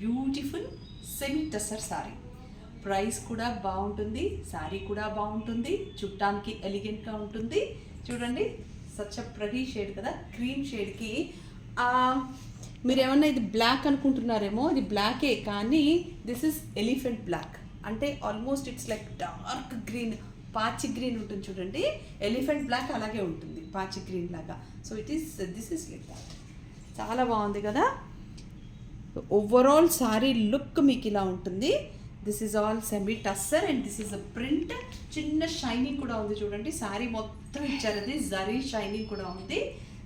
Beautiful semi tussar sari. Price కూడా బాగుంటుంది శారీ కూడా బాగుంటుంది చుట్టానికి ఎలిగెంట్గా ఉంటుంది. చూడండి సచ్ ప్రతి షేడ్ కదా క్రీమ్ షేడ్కి మీరు ఏమన్నా ఇది బ్లాక్ అనుకుంటున్నారేమో ఇది బ్లాకే కానీ దిస్ ఇస్ ఎలిఫెంట్ బ్లాక్ అంటే almost it's like dark green పాచి గ్రీన్ ఉంటుంది చూడండి. ఎలిఫెంట్ బ్లాక్ అలాగే ఉంటుంది పాచి గ్రీన్ లాగా. So it is this is like that చాలా బాగుంది కదా? ఓవరాల్ సారీ లుక్ మీకు ఇలా ఉంటుంది. This is all semi tussar and this is a print చిన్న షైనింగ్ కూడా ఉంది చూడండి. సారీ మొత్తం ఇచ్చారు అది జరీ షైనింగ్ కూడా ఉంది.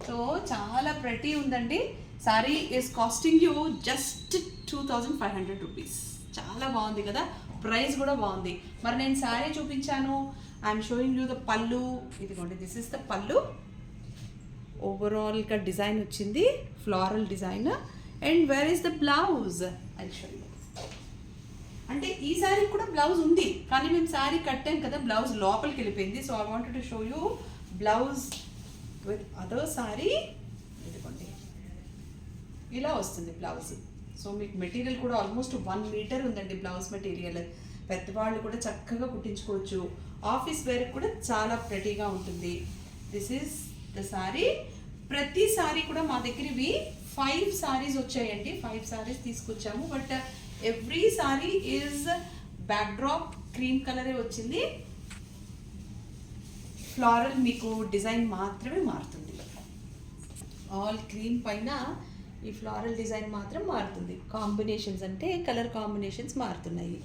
సో చాలా ప్రతి ఉందండి. Sari is costing you just two thousand five hundred rupees చాలా బాగుంది కదా? ప్రైస్ కూడా బాగుంది. మరి నేను శారీ చూపించాను. ఐఎమ్ షోయింగ్ యూ ద పళ్ళు ఇదిగోండి దిస్ ఇస్ ద పళ్ళు ఓవరాల్గా డిజైన్ వచ్చింది. Floral design and where is the blouse అని అంటే ఈ శారీ కూడా బ్లౌజ్ ఉంది. కానీ మేము శారీ కట్టాం కదా బ్లౌజ్ లోపలికి వెళ్ళిపోయింది. So I wanted to show you blouse with other sari ఇదిగోండి. ఇలా వస్తుంది బ్లౌజ్ సో మీకు మెటీరియల్ కూడా ఆల్మోస్ట్ వన్ మీటర్ ఉందండి బ్లౌజ్ మెటీరియల్ పెద్దవాళ్ళు కూడా చక్కగా కుట్టించుకోవచ్చు. ఆఫీస్ వేర్ కూడా చాలా ప్రెటీగా ఉంటుంది. దిస్ ఈస్ ద సారీ ప్రతి సారీ కూడా మా దగ్గర ఇవి ఫైవ్ సారీస్ వచ్చాయండి. ఫైవ్ సారీస్ తీసుకొచ్చాము. But every sari is backdrop cream కలరే వచ్చింది. ఫ్లారల్ మీకు డిజైన్ మాత్రమే మారుతుంది. ఆల్ క్రీమ్ పైన ఈ ఫ్లారల్ డిజైన్ మాత్రం మారుతుంది. కాంబినేషన్స్ అంటే కలర్ కాంబినేషన్స్ మారుతున్నాయి.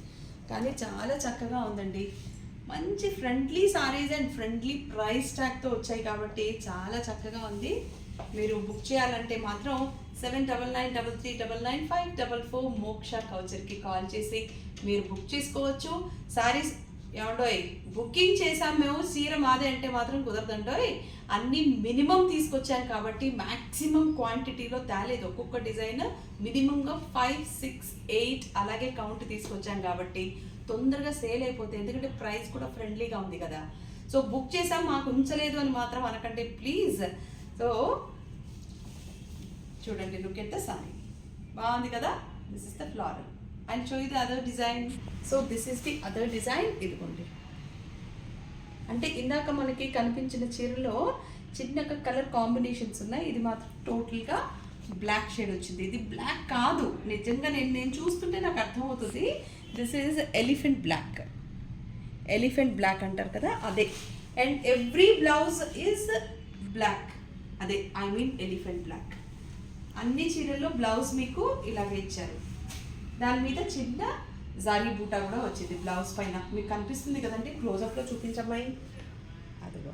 కానీ చాలా చక్కగా ఉందండి. మంచి friendly saris and friendly price ట్యాగ్తో వచ్చాయి కాబట్టి చాలా చక్కగా ఉంది. మీరు బుక్ చేయాలంటే మాత్రం seven double nine double three double nine five double four Moksha కౌచర్కి call చేసి మీరు బుక్ చేసుకోవచ్చు. సారీస్ ఏమండోయ్ బుకింగ్ చేసాం మేము చీర మాదే అంటే మాత్రం కుదరదండోయ్. అన్ని మినిమం తీసుకొచ్చాం కాబట్టి మ్యాక్సిమం క్వాంటిటీలో తేలేదు. ఒక్కొక్క డిజైన్ మినిమంగా ఫైవ్ సిక్స్ ఎయిట్ అలాగే కౌంట్ తీసుకొచ్చాం కాబట్టి తొందరగా సేల్ అయిపోతాయి ఎందుకంటే ప్రైస్ కూడా ఫ్రెండ్లీగా ఉంది కదా. సో బుక్ చేసాం మాకు ఉంచలేదు అని మాత్రం అనకండి ప్లీజ్. సో చూడండి లుక్ ఎట్ ద సారీ బాగుంది కదా? This is the floral and show the other design so this is the other design ఇదిగోండి. అంటే ఇందాక మనకి కనిపించిన చీరలో చిన్నగా కలర్ కాంబినేషన్స్ ఉన్నాయి. ఇది మాత్రం టోటల్గా బ్లాక్ షేడ్ వచ్చింది. ఇది బ్లాక్ కాదు. నిజంగా నేను నేను చూస్తుంటే నాకు అర్థమవుతుంది. This is elephant block elephant block అంటారు కదా? అదే. And every blouse is block అదే ఐ మీన్ ఎలిఫెంట్ బ్లాక్ అన్ని చీరల్లో బ్లౌజ్ మీకు ఇలాగే ఇచ్చారు. దాని మీద చిన్న జారీ బూటా కూడా వచ్చింది బ్లౌజ్ పైన. మీకు కనిపిస్తుంది కదండి? క్లోజప్లో చూపించమ్మాయి అదిగో.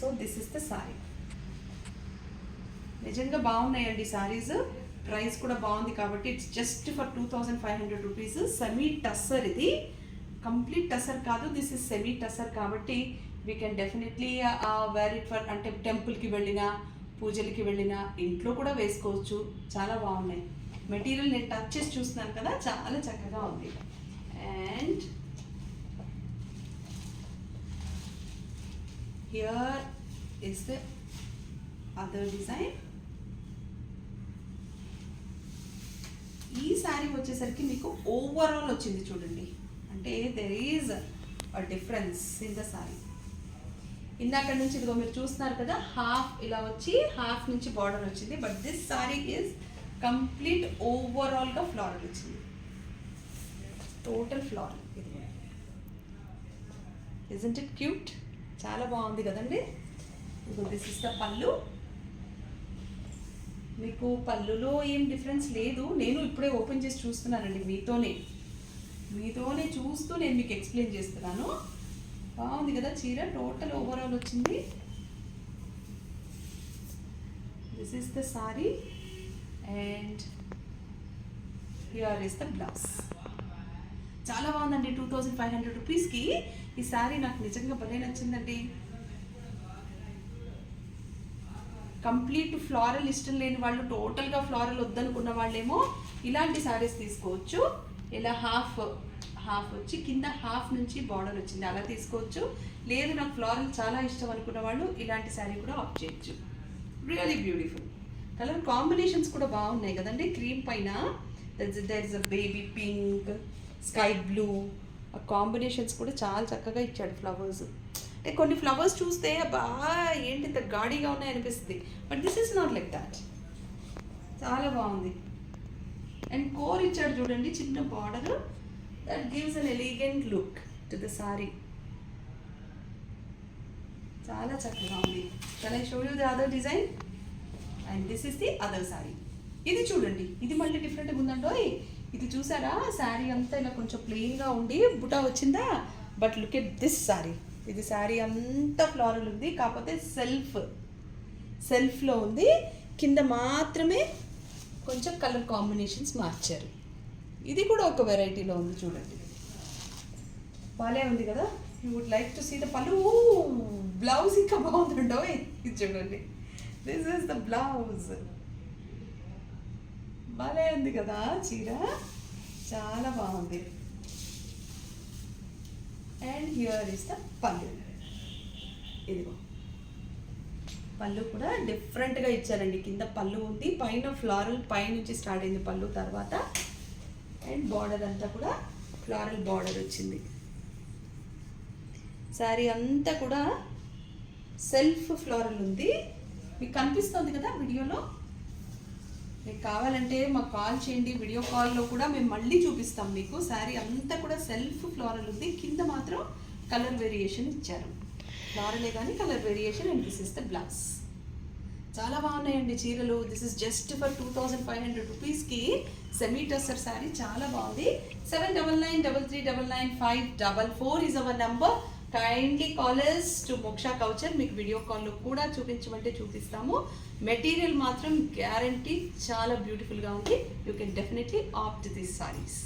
So this is the sari నిజంగా బాగున్నాయండి సారీస్. ప్రైస్ కూడా బాగుంది కాబట్టి it's just for two thousand five hundred rupees semi tussar ఇది. కంప్లీట్ టసర్ కాదు దిస్ ఇస్ సెమీ టసర్ కాబట్టి we can definitely wear it for అంటే టెంపుల్కి వెళ్ళినా పూజలకి వెళ్ళినా ఇంట్లో కూడా వేసుకోవచ్చు. చాలా బాగున్నాయి. మెటీరియల్ నేను టచ్ చేసి చూస్తున్నాను కదా చాలా చక్కగా ఉంది. And here is the other design ఈ శారీ వచ్చేసరికి మీకు ఓవరాల్ వచ్చింది చూడండి. అంటే there is a difference in the sari ఇందాక నుంచి ఇదిగో మీరు చూస్తున్నారు కదా హాఫ్ ఇలా వచ్చి హాఫ్ నుంచి బార్డర్ వచ్చింది. But this sari is complete ఓవరాల్గా ఫ్లారల్ వచ్చింది. టోటల్ ఫ్లారల్ ఇది. ఇజంట్ ఇట్ క్యూట్ చాలా బాగుంది కదండి. దిస్ ఇస్ ద పళ్ళు. మీకు పళ్ళులో ఏం డిఫరెన్స్ లేదు. నేను ఇప్పుడే ఓపెన్ చేసి చూస్తున్నానండి మీతోనే. మీతోనే చూస్తూ నేను మీకు ఎక్స్ప్లెయిన్ చేస్తున్నాను. బాగుంది కదా చీర? టోటల్ ఓవరాల్ వచ్చింది. This is the sari and here is the blouse చాలా బాగుందండి. టూ థౌజండ్ ఫైవ్ హండ్రెడ్ రూపీస్కి ఈ శారీ నాకు నిజంగా భలే నచ్చిందండి. కంప్లీట్ ఫ్లారల్ ఇష్టం లేని వాళ్ళు టోటల్గా ఫ్లారల్ వద్దనుకున్న వాళ్ళేమో ఇలాంటి శారీస్ తీసుకోవచ్చు. ఇలా హాఫ్ హాఫ్ వచ్చి కింద హాఫ్ నుంచి బార్డర్ వచ్చింది అలా తీసుకోవచ్చు. లేదు నాకు ఫ్లారల్ చాలా ఇష్టం అనుకున్న వాళ్ళు ఇలాంటి శారీ కూడా ఆఫ్ చేయొచ్చు. రియలీ బ్యూటిఫుల్ కలర్ కాంబినేషన్స్ కూడా బాగున్నాయి కదండి. క్రీమ్ పైన there is a baby pink sky blue ఆ కాంబినేషన్స్ కూడా చాలా చక్కగా ఇచ్చాడు ఫ్లవర్స్. అంటే కొన్ని ఫ్లవర్స్ చూస్తే బాగా ఏంటి ఇంత గాడిగా ఉన్నాయి అనిపిస్తుంది. But this is not like that చాలా బాగుంది. అండ్ కోర్ ఇచ్చాడు చూడండి చిన్న border that gives an elegant look to the sari చాలా చక్కగా ఉంది. చాలా show you the other design and this is the other sari ఇది చూడండి. ఇది మళ్ళీ డిఫరెంట్గా ఉందండోయ్ ఇది చూసారా? శారీ అంతా ఇలా కొంచెం ప్లెయిన్గా ఉండి బుటా వచ్చిందా? But look at this sari ఇది శారీ అంతా ఫ్లారల్ ఉంది. కాకపోతే సెల్ఫ్ సెల్ఫ్లో ఉంది. కింద మాత్రమే కొంచెం కలర్ కాంబినేషన్స్ మార్చారు. ఇది కూడా ఒక వెరైటీలో ఉంది చూడండి. బాగానే ఉంది కదా? You would like to see the pallu? Blouse ఇంకా బాగుందండో ఇది చూడండి. దిస్ ఇస్ ద బ్లౌజ్ భలే ఉంది కదా? చీర? చాలా బాగుంది. అండ్ హియర్ ఇస్ ద పళ్ళు. ఇదిగో. పళ్ళు కూడా డిఫరెంట్గా ఇచ్చారండి. కింద పళ్ళు ఉంది పైన ఫ్లారల్ పై నుంచి స్టార్ట్ అయింది పళ్ళు తర్వాత. అండ్ బార్డర్ అంతా కూడా ఫ్లారల్ బార్డర్ వచ్చింది. శారీ అంతా కూడా సెల్ఫ్ ఫ్లోరల్ ఉంది. మీకు కనిపిస్తుంది కదా వీడియోలో? మీకు కావాలంటే మాకు కాల్ చేయండి వీడియో కాల్లో కూడా మేము మళ్ళీ చూపిస్తాం మీకు. శారీ అంతా కూడా సెల్ఫ్ ఫ్లోరల్ ఉంది. కింద మాత్రం కలర్ వేరియేషన్ ఇచ్చారు. ఫ్లోరలే కానీ colour variation and this is the blouse. చాలా బాగున్నాయండి చీరలు. This is just for two thousand five hundred రూపీస్కి సెమీ టస్సర్ శారీ. చాలా బాగుంది. Seven double nine double three double nine five double four is our number kindly callers to Moksha couture మీకు video కాల్లో కూడా చూపించమంటే చూపిస్తాము. మెటీరియల్ మాత్రం గ్యారంటీ చాలా బ్యూటిఫుల్గా ఉంది. You can definitely opt these saris